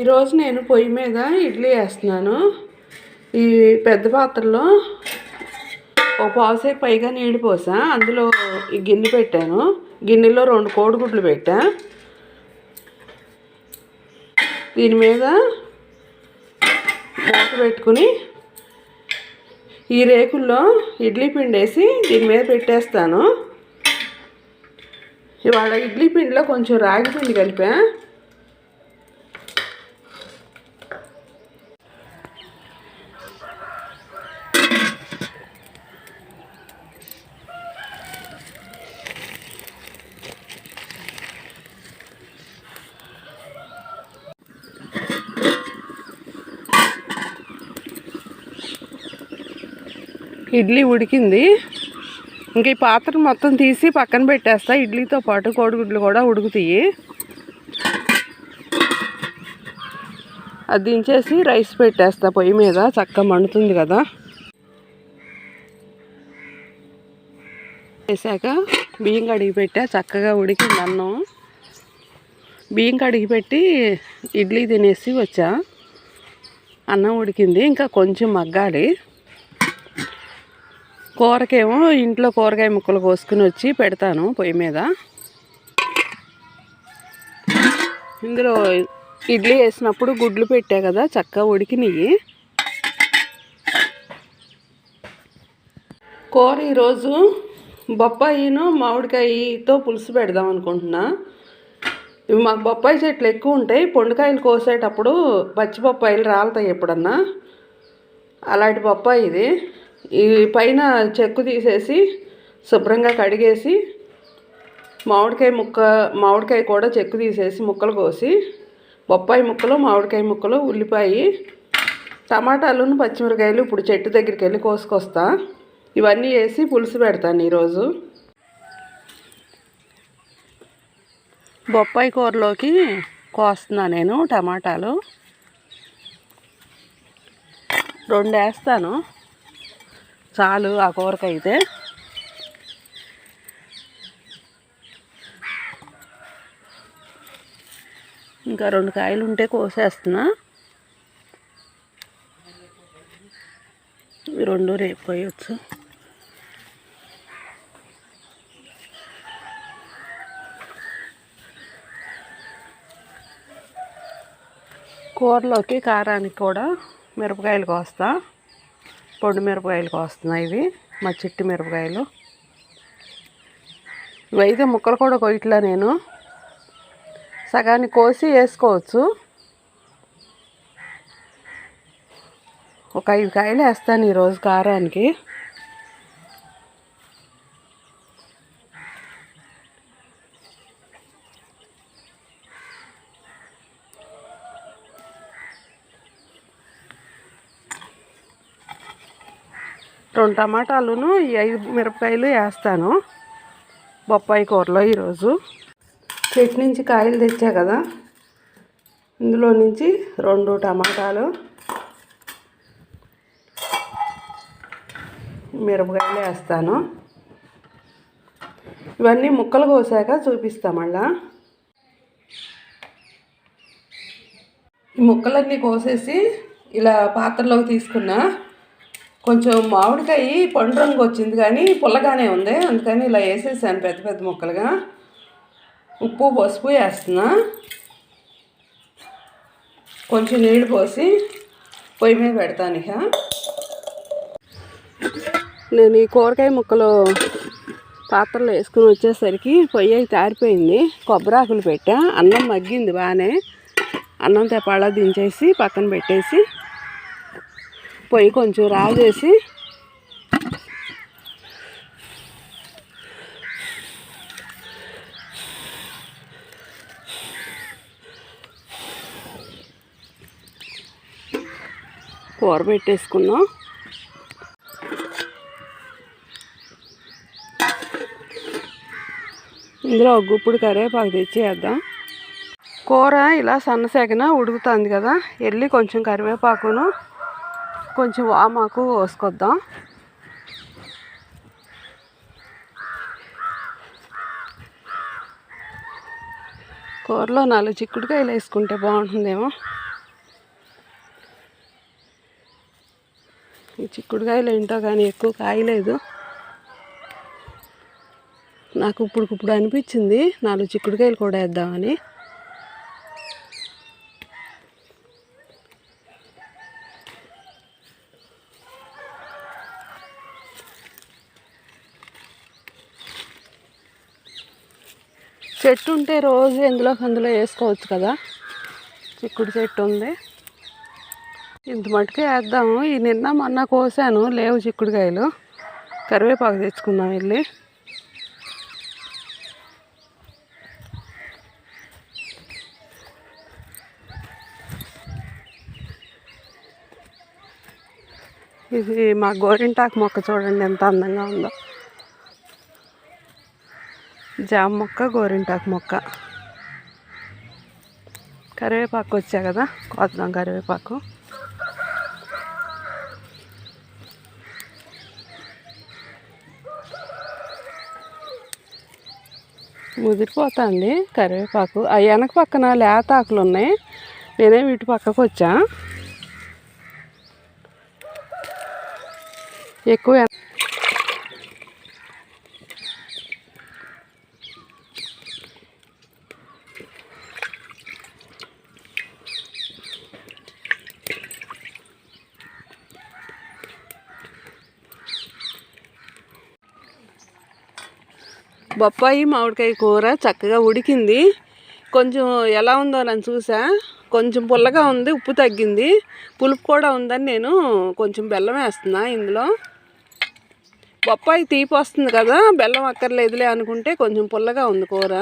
ఈరోజు నేను పొయ్యి మీద ఇడ్లీ వేస్తున్నాను. ఈ పెద్ద పాత్రలో ఒక పావుసేపు పైగా నీళ్ళు పోసా. అందులో ఈ గిన్నె పెట్టాను. గిన్నెలో రెండు కోడిగుడ్లు పెట్టా. దీని మీద మూత పెట్టుకుని ఈ రేకుల్లో ఇడ్లీ పిండి వేసి దీని మీద పెట్టేస్తాను. ఇవాళ ఇడ్లీ పిండిలో కొంచెం రాగి పిండి కలిపా. ఇడ్లీ ఉడికింది. ఇంక ఈ పాత్ర మొత్తం తీసి పక్కన పెట్టేస్తా. ఇడ్లీతో పాటు కోడిగుడ్లు కూడా ఉడుకుతాయి. అది దించేసి రైస్ పెట్టేస్తా పొయ్యి మీద. చక్కగా మండుతుంది కదా. వేసాక బియ్యం కడిగి పెట్టా. చక్కగా ఉడికింది అన్నం. బియ్యం కడిగి పెట్టి ఇడ్లీ తినేసి వచ్చా. అన్నం ఉడికింది. ఇంకా కొంచెం మగ్గాలి. కూరకేమో ఇంట్లో కూరగాయ ముక్కలు కోసుకుని వచ్చి పెడతాను పొయ్యి మీద. ఇందులో ఇడ్లీ వేసినప్పుడు గుడ్లు పెట్టా కదా చక్కగా ఉడికినాయి. కూర ఈరోజు బొప్పాయిను మామిడికాయతో పులుసు పెడదాం అనుకుంటున్నా. ఇవి మాకు బొప్పాయి చెట్లు ఎక్కువ ఉంటాయి పొండుకాయలు కోసేటప్పుడు పచ్చి బొప్పాయిలు రాలుతాయి ఎప్పుడన్నా. అలాంటి బొప్పాయి ఇది. ఈ పైన చెక్కు తీసేసి శుభ్రంగా కడిగేసి మామిడికాయ ముక్క మామిడికాయ కూడా చెక్కు తీసేసి ముక్కలు కోసి బొప్పాయి ముక్కలు మామిడికాయ ముక్కలు ఉల్లిపాయ టమాటాలను పచ్చిమిరకాయలు ఇప్పుడు చెట్టు దగ్గరికి వెళ్ళి కోసుకొస్తా. ఇవన్నీ వేసి పులుసు పెడతాను ఈరోజు. బొప్పాయి కూరలోకి కోస్తున్నా నేను టమాటాలు. రెండు వేస్తాను. చాలు ఆ కూరకైతే. ఇంకా రెండు కాయలు ఉంటే కోసేస్తున్నా రెండు రేపు పోయొచ్చు కూరలోకి కారానికి కూడా మిరపకాయలు కోస్తా. పొడి మిరపకాయలు కోస్తున్నాయి ఇవి మా చిట్టి మిరపకాయలు. ఇవైతే ముక్కలు కూడా కొయ్యట్లా నేను. సగాన్ని కోసి వేసుకోవచ్చు. ఒక ఐదు కాయలు వేస్తాను ఈరోజు కారానికి. రెండు టమాటాలును ఈ ఐదు మిరపకాయలు వేస్తాను. బొప్పాయి కూరలో ఈరోజు. చెట్టు నుంచి కాయలు తెచ్చా కదా? ఇందులో నుంచి రెండు టమాటాలు మిరపకాయలు వేస్తాను. ఇవన్నీ ముక్కలు కోసాక చూపిస్తా మళ్ళా. ఈ ముక్కలన్నీ కోసేసి ఇలా పాత్రలోకి తీసుకున్నా. కొంచెం మామిడికాయ పండు రంగు వచ్చింది కానీ పుల్లగానే ఉంది. అందుకని ఇలా వేసేసాను పెద్ద పెద్ద ముక్కలుగా. ఉప్పు పసుపు వేస్తున్నా. కొంచెం నీళ్ళు పోసి పొయ్యి మీద పెడతాను ఇక. నేను ఈ కూరగాయ ముక్కలు పాత్రలో వేసుకుని వచ్చేసరికి పొయ్యి అయితే తారిపోయింది కొబ్బరాకులు పెట్టా. అన్నం మగ్గింది బాగానే. అన్నం తెపాళ దించేసి పక్కన పెట్టేసి పొయ్యి కొంచెం రాజేసి కూర పెట్టేసుకున్నాం. ఇందులో ఒక గుప్పుడు కరివేపాకు తెచ్చేద్దాం. కూర ఇలా సన్నసేకన ఉడుకుతుంది కదా వెళ్ళి కొంచెం కరివేపాకును కొంచెం వామాకు పోసుకొద్దాం కూరలో నాలుగు చిక్కుడుకాయలు వేసుకుంటే బాగుంటుందేమో. ఈ చిక్కుడుకాయలు ఏంటో కానీ ఎక్కువ కాయలేదు. నాకు ఇప్పుడు అనిపించింది నాలుగు చిక్కుడుకాయలు కూడా వేద్దామని. చెట్టు ఉంటే రోజు ఎందులో అందులో వేసుకోవచ్చు కదా. చిక్కుడు చెట్టు ఉంది. ఇంత మటుకే వేద్దాము. ఈ నిన్న మొన్న కోసాను. లేవు చిక్కుడుకాయలు. కరివేపాకు తెచ్చుకుందాం వెళ్ళి. ఇది మా గోరింటాకు మొక్క చూడండి ఎంత అందంగా ఉందో. జామ మొక్క గోరింటాకు మొక్క. కరివేపాకు వచ్చా కదా? కోద్దాం కరివేపాకు. ముదిరిపోతుంది కరివేపాకు. ఆ వెనక పక్కన లేత ఆకులు ఉన్నాయి. నేనే వీటి పక్కకు వచ్చా. ఎక్కువ బొప్పాయి మామిడికాయ కూర చక్కగా ఉడికింది. కొంచెం ఎలా ఉందో అని చూసా? కొంచెం పుల్లగా ఉంది ఉప్పు తగ్గింది. పులుపు కూడా ఉందని నేను కొంచెం బెల్లం వేస్తున్నా ఇందులో. బొప్పాయి తీపి వస్తుంది కదా బెల్లం అక్కర్లేదులే అనుకుంటే కొంచెం పుల్లగా ఉంది కూర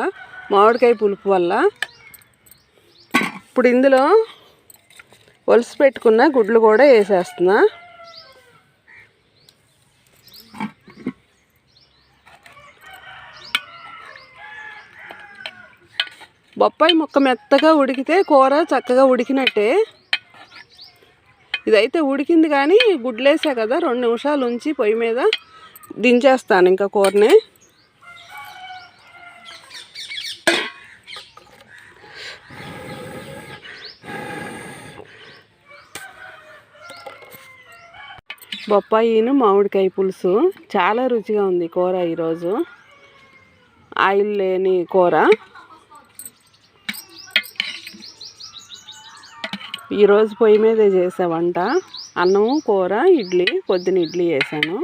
మామిడికాయ పులుపు వల్ల. ఇప్పుడు ఇందులో ఒలిసి పెట్టుకున్న గుడ్లు కూడా వేసేస్తున్నా. బొప్పాయి ముక్క మెత్తగా ఉడికితే కూర చక్కగా ఉడికినట్టే. ఇదైతే ఉడికింది కానీ గుడ్లేసా కదా రెండు నిమిషాలు ఉంచి పొయ్యి మీద దించేస్తాను ఇంకా కూరని. బొప్పాయిను మామిడికాయ పులుసు. చాలా రుచిగా ఉంది కూర ఈరోజు. ఆయిల్ లేని కూర. ఈరోజు పొయ్యి మీదే చేసా వంట అన్నము కూర ఇడ్లీ పొద్దున ఇడ్లీ వేసాను